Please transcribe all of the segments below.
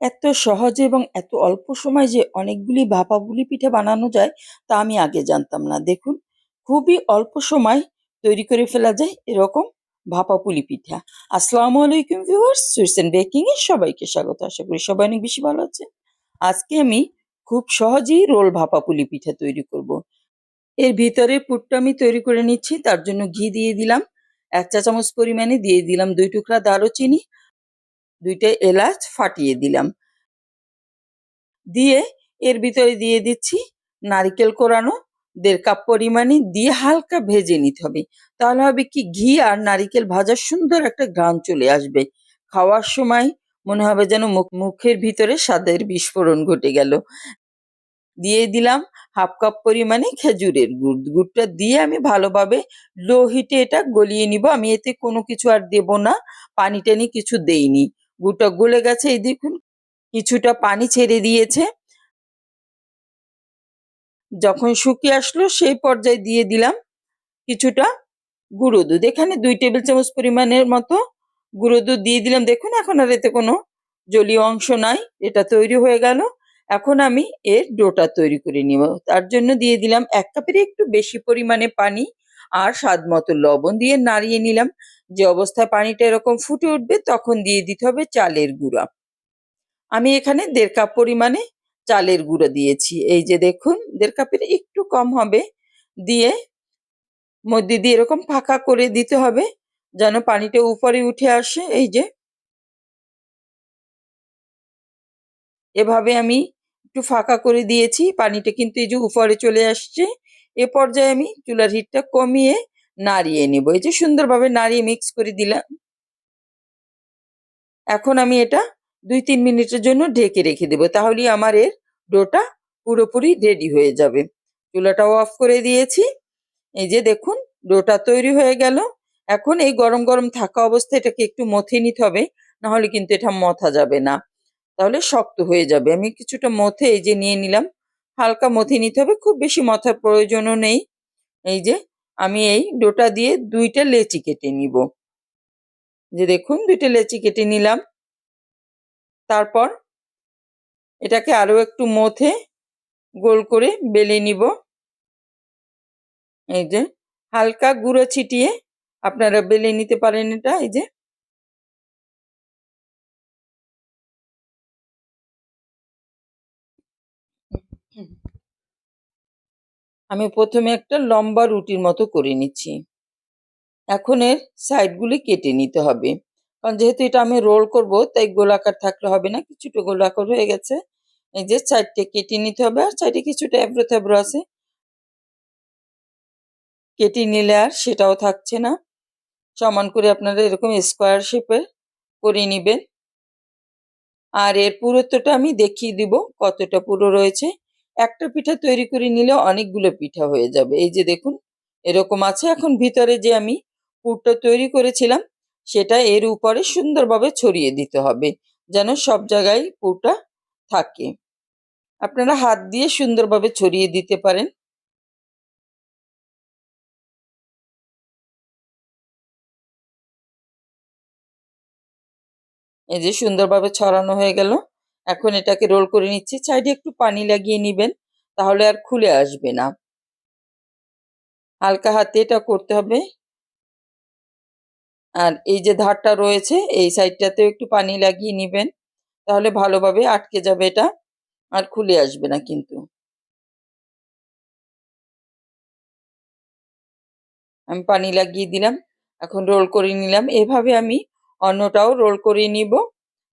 এত সহজে এবং এত অল্প সময় যে অনেকগুলি ভাপা পুলি পিঠা বানানো যায়, তা আমি আগে জানতাম না। দেখুন, খুবই অল্প সময় তৈরি করে ফেলা যায় এরকম ভাপা পুলি পিঠা। আসসালামু আলাইকুম ভিউয়ার্স সুইটস বেকিং এ সবাইকে স্বাগত। আশা করি সবাই অনেক বেশি ভালো আছে। আজকে আমি খুব সহজেই রোল ভাপা পুলি পিঠা তৈরি করব। এর ভিতরে পুরটা আমি তৈরি করে নিচ্ছি, তার জন্য ঘি দিয়ে দিলাম, এক চা চামচ পরিমাণে দিয়ে দিলাম দুই টুকরা দারুচিনি দুইটা এলাচ ফাটিয়ে দিলাম। দিয়ে এর ভিতরে দিয়ে দিচ্ছি নারিকেল কোরানো, দেড় কাপ পরিমাণে দিয়ে হালকা ভেজে নিতে হবে। তাহলে হবে কি ঘি আর নারিকেল ভাজার সুন্দর একটা ঘ্রাণ চলে আসবে। খাওয়ার সময় মনে হবে যেন মুখ, মুখের ভিতরে স্বাদের বিস্ফোরণ ঘটে গেল। দিয়ে দিলাম হাফ কাপ পরিমাণে খেজুরের গুড়। গুড়টা দিয়ে আমি ভালোভাবে লো হিটে এটা গলিয়ে নিব। আমি এতে কোনো কিছু আর দেব না। পানি টানি কিছু দেইনি। গুড়টা গলে গেছে, এই দেখুন। কিছুটা পানি ছেড়ে দিয়েছে। যখন শুকিয়ে আসলো, সেই পর্যায়ে দিয়ে দিলাম কিছুটা গুঁড়ো দুধ। এখানে দুই টেবিল চামচ পরিমাণের মতো গুঁড়ো দুধ দিয়ে দিলাম। দেখুন, এখন আর এতে কোনো জলীয় অংশ নাই, এটা তৈরি হয়ে গেল। এখন আমি এর ডোটা তৈরি করে নিব। তার জন্য দিয়ে দিলাম এক কাপের একটু বেশি পরিমাণে পানি আর স্বাদ মতো লবণ দিয়ে নাড়িয়ে নিলাম। যে অবস্থায় পানিটা এরকম ফুটে উঠবে, তখন দিয়ে দিতে হবে চালের গুঁড়া। আমি এখানে দেড় কাপ পরিমাণে চালের গুঁড়ো দিয়েছি। এই যে দেখুন, দেড় কাপের একটু কম হবে। দিয়ে মধ্যে দিয়ে এরকম ফাঁকা করে দিতে হবে, যেন পানিটা উপরে উঠে আসে। এই যে এভাবে আমি একটু ফাঁকা করে দিয়েছি। পানিটা কিন্তু এই যে উপরে চলে আসছে। এ পর্যায়ে আমি চুলার হিটটা কমিয়ে নাড়িয়ে নেব। এই যে সুন্দরভাবে নাড়িয়ে মিক্স করে দিলাম। এখন আমি এটা দুই তিন মিনিটের জন্য ঢেকে রেখে দেবো। তাহলেই আমার এর ডোটা পুরোপুরি রেডি হয়ে যাবে। চুলাটাও অফ করে দিয়েছি। এই যে দেখুন, ডোটা তৈরি হয়ে গেল। এখন এই গরম গরম থাকা অবস্থায় এটাকে একটু মথে নিতে হবে, নাহলে কিন্তু এটা মথা যাবে না। তাহলে শক্ত হয়ে যাবে। আমি কিছুটা মথে এই যে নিয়ে নিলাম। হালকা মথে নিতে হবে। খুব বেশি মথার প্রয়োজনও নেই। এই যে আমি এই ডোটা দিয়ে দুইটা লেচি কেটে নিব। যে দেখুন, দুইটা লেচি কেটে নিলাম। তারপর এটাকে আরও একটু মথে গোল করে বেলে নিব। এই যে হালকা গুঁড়ো ছিটিয়ে আপনারা বেলে নিতে পারেন এটা, এই যে আমি প্রথমে একটা লম্বা রুটির মতো করে নিচ্ছি। এখন এর সাইডগুলি কেটে নিতে হবে। কারণ যেহেতু এটা আমি রোল করব, তাই গোলাকার থাকলে হবে না, কিছুটা গোলাকার হয়ে গেছে। এই যে সাইডটা কেটে নিতে হবে, আর সাইডে কিছুটা এবড়ো থেবড়ো আছে। কেটে নিলে আর সেটাও থাকছে না। সমান করে আপনারা এরকম স্কোয়ার শেপের করে নেবেন। আর এর পুরুত্বটা আমি দেখিয়ে দিব, কতটা পুরো রয়েছে। একটা পিঠা তৈরি করে নিলে অনেকগুলো পিঠা হয়ে যাবে। এই যে দেখুন, এরকম আছে। এখন ভিতরে যে আমি পুরটা তৈরি করেছিলাম, সেটা এর উপরে সুন্দরভাবে ছড়িয়ে দিতে হবে, যেন সব জায়গায় পুরটা থাকে। আপনারা হাত দিয়ে সুন্দরভাবে ছড়িয়ে দিতে পারেন। এই যে সুন্দরভাবে ছড়ানো হয়ে গেল। এখন এটাকে রোল করে নিচ্ছি। সাইডে একটু পানি লাগিয়ে নেবেন, তাহলে আর খুলে আসবে না। হালকা হাতে এটা করতে হবে। আর এই যে ধারটা রয়েছে, এই সাইডটাতেও একটু পানি লাগিয়ে নেবেন, তাহলে ভালোভাবে আটকে যাবে এটা, আর খুলে আসবে না কিন্তু। আমি পানি লাগিয়ে দিলাম, এখন রোল করে নিলাম। এভাবে আমি অন্যটাও রোল করে নিব,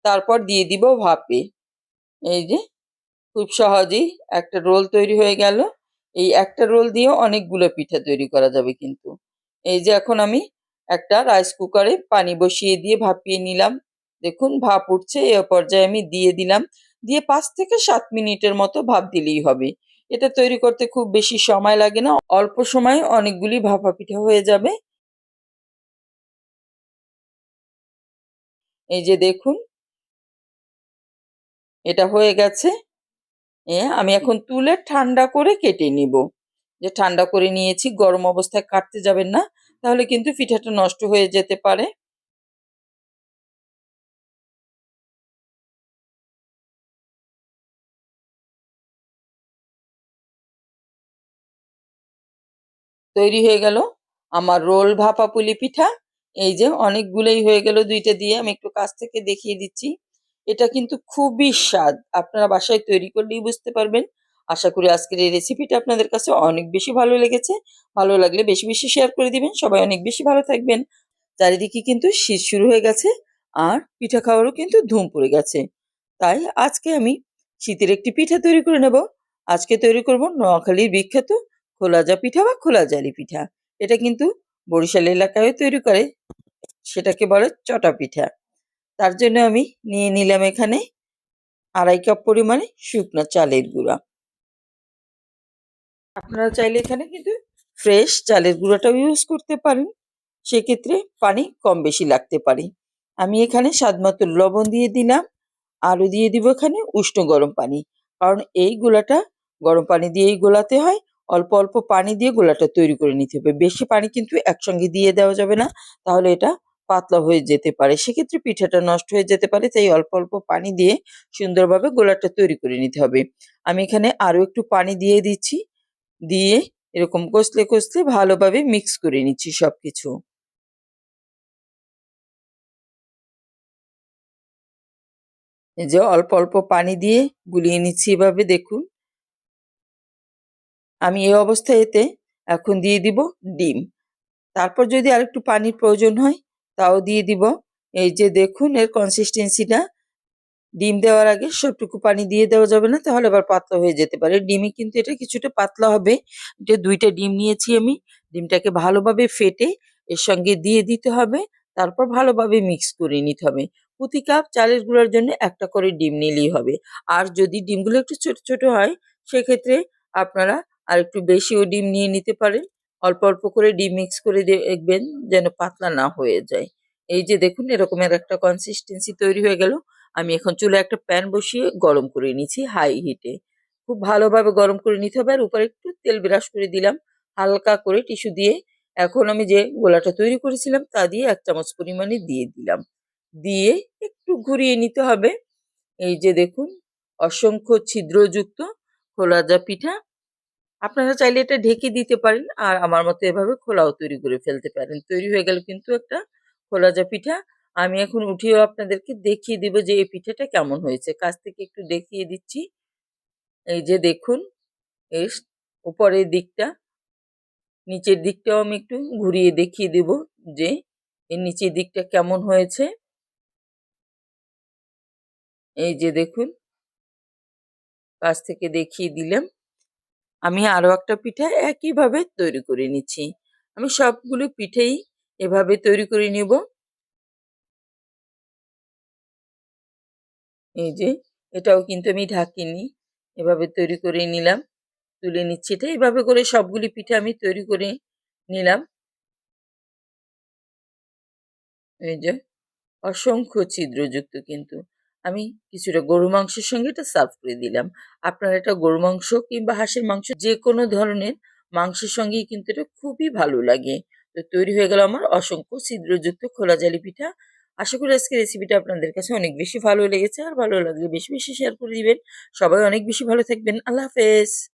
তারপর দিয়ে দিব ভাপে। এই যে, খুব সহজেই একটা রোল তৈরি হয়ে গেল। এই একটা রোল দিয়েও অনেকগুলো পিঠা তৈরি করা যাবে কিন্তু। এই যে এখন আমি একটা রাইস কুকারে পানি বসিয়ে দিয়ে ভাপিয়ে নিলাম। দেখুন, ভাপ উঠছে, এ পর্যায়ে আমি দিয়ে দিলাম। দিয়ে পাঁচ থেকে সাত মিনিটের মতো ভাপ দিলেই হবে। এটা তৈরি করতে খুব বেশি সময় লাগে না। অল্প সময়ে অনেকগুলি ভাপা পিঠা হয়ে যাবে। এই যে দেখুন এটা হয়ে গেছে। আমি এখন তুলে ঠান্ডা করে কেটে নিব। যে ঠান্ডা করে নিয়েছি, গরম অবস্থায় কাটতে যাবেন না, তাহলে কিন্তু পিঠাটা নষ্ট হয়ে যেতে পারে। তৈরি হয়ে গেল আমার রোল ভাপা পুলি পিঠা। এই যে অনেকগুলোই হয়ে গেল দুইটা দিয়ে, আমি একটু কাছ থেকে দেখিয়ে দিচ্ছি। এটা কিন্তু খুবই স্বাদ। আপনারা বাসায় তৈরি করলেই বুঝতে পারবেন। আশা করি আজকের এই রেসিপিটা আপনাদের কাছে অনেক বেশি ভালো লেগেছে। ভালো লাগলে বেশি বেশি শেয়ার করে দিবেন। সবাই অনেক বেশি ভালো থাকবেন। চারিদিকে কিন্তু শীত শুরু হয়ে গেছে আর পিঠা খাওয়ারও কিন্তু ধুম পড়ে গেছে। তাই আজকে আমি শীতের একটি পিঠা তৈরি করে নেব। আজকে তৈরি করব নোয়াখালীর বিখ্যাত খোলাজা পিঠা বা খোলাজালি পিঠা। এটা কিন্তু বরিশাল এলাকায় তৈরি করে। সেটাকে বলে চটা পিঠা। তার জন্য আমি নিয়ে নিলাম এখানে আড়াই কাপ পরিমাণে শুকনো চালের গুঁড়া। আপনারা চাইলে এখানে কিন্তু ফ্রেশ চালের গুঁড়াটাও ইউজ করতে পারেন। সেক্ষেত্রে পানি কম বেশি লাগতে পারে। আমি এখানে স্বাদ মতো লবণ দিয়ে দিলাম। আরও দিয়ে দিব এখানে উষ্ণ গরম পানি। কারণ এই গোলাটা গরম পানি দিয়েই গোলাতে হয়। অল্প অল্প পানি দিয়ে গোলাটা তৈরি করে নিতে হবে। বেশি পানি কিন্তু একসঙ্গে দিয়ে দেওয়া যাবে না। তাহলে এটা পাতলা হয়ে যেতে পারে। সেক্ষেত্রে পিঠাটা নষ্ট হয়ে যেতে পারে, তাই অল্প অল্প পানি দিয়ে সুন্দরভাবে গোলাটা তৈরি করে নিতে হবে। আমি এখানে আরও একটু পানি দিয়ে দিচ্ছি, দিয়ে এরকম কষলে কষলে ভালোভাবে মিক্স করে নিচ্ছি সবকিছু। এই যে অল্প অল্প পানি দিয়ে গুলিয়ে নিচ্ছি এভাবে, দেখুন। আমি এই অবস্থায় এতে এখন দিয়ে দিব ডিম। তারপর যদি আরেকটু পানির প্রয়োজন হয় তাও দিয়ে দিব। এই যে দেখুন, এর কনসিস্টেন্সিটা ডিম দেওয়ার আগে সবটুকু পানি দিয়ে দেওয়া যাবে না, তাহলে আবার পাতলা হয়ে যেতে পারে। ডিমে কিন্তু এটা কিছুটা পাতলা হবে। এটা দুইটা ডিম নিয়েছি আমি, ডিমটাকে ভালোভাবে ফেটে এর সঙ্গে দিয়ে দিতে হবে। তারপর ভালোভাবে মিক্স করে নিতে হবে। প্রতি কাপ চালের গুঁড়ার জন্য একটা করে ডিম নিলেই হবে। আর যদি ডিমগুলো একটু ছোট ছোট হয়, সেক্ষেত্রে আপনারা আর একটু বেশিও ডিম নিয়ে নিতে পারেন। অল্প অল্প করে ডিম মিক্স করে দেখবেন যেন পাতলা না হয়ে যায়। এই যে দেখুন এরকমের একটা কনসিস্টেন্সি তৈরি হয়ে গেল। আমি এখন চুলে একটা প্যান বসিয়ে গরম করে নিচ্ছি হাই হিটে খুব ভালোভাবে গরম করে নিতে হবে আর উপরে একটু তেল ব্রাশ করে দিলাম। হালকা করে টিস্যু দিয়ে এখন আমি যে গোলাটা তৈরি করেছিলাম তা দিয়ে এক চামচ পরিমাণে দিয়ে দিলাম। দিয়ে একটু ঘুরিয়ে নিতে হবে। এই যে দেখুন অসংখ্য ছিদ্রযুক্ত খোলাজা পিঠা আপনারা চাইলে এটা ঢেকে দিতে পারেন, আর আমার মতো এভাবে খোলাও তৈরি করে ফেলতে পারেন। তৈরি হয়ে গেল কিন্তু একটা খোলাজা পিঠা। আমি এখন উঠিয়েও আপনাদেরকে দেখিয়ে দিব যে এই পিঠাটা কেমন হয়েছে। কাছ থেকে একটু দেখিয়ে দিচ্ছি। এই যে দেখুন এর উপরের দিকটা, নিচের দিকটাও আমি একটু ঘুরিয়ে দেখিয়ে দেব যে এর নিচের দিকটা কেমন হয়েছে। এই যে দেখুন, কাছ থেকে দেখিয়ে দিলাম। আমি আরও একটা পিঠা একইভাবে তৈরি করে নিচ্ছি। আমি সবগুলো পিঠেই এভাবে তৈরি করে নিব। এই যে, এটাও কিন্তু আমি ঢাকিনি, এভাবে তৈরি করে নিলাম, তুলে নিচ্ছি। এটা এভাবে করে সবগুলি পিঠে আমি তৈরি করে নিলাম। এই যে, অসংখ্য ছিদ্রযুক্ত কিন্তু। আমি কিছুটা গরু মাংসের সঙ্গে এটা সার্ভ করে দিলাম। আপনারা এটা গরু মাংস কিংবা হাঁসের মাংস যে কোনো ধরনের মাংসের সঙ্গেই কিন্তু এটা খুবই ভালো লাগে। তো তৈরি হয়ে গেল আমার অসংখ্য ছিদ্রযুক্ত খোলা জালি পিঠা। আশা করি আজকে রেসিপিটা আপনাদের কাছে অনেক বেশি ভালো লেগেছে। আর ভালো লাগলে বেশি বেশি শেয়ার করে দিবেন। সবাই অনেক বেশি ভালো থাকবেন। আল্লাহ হাফেজ।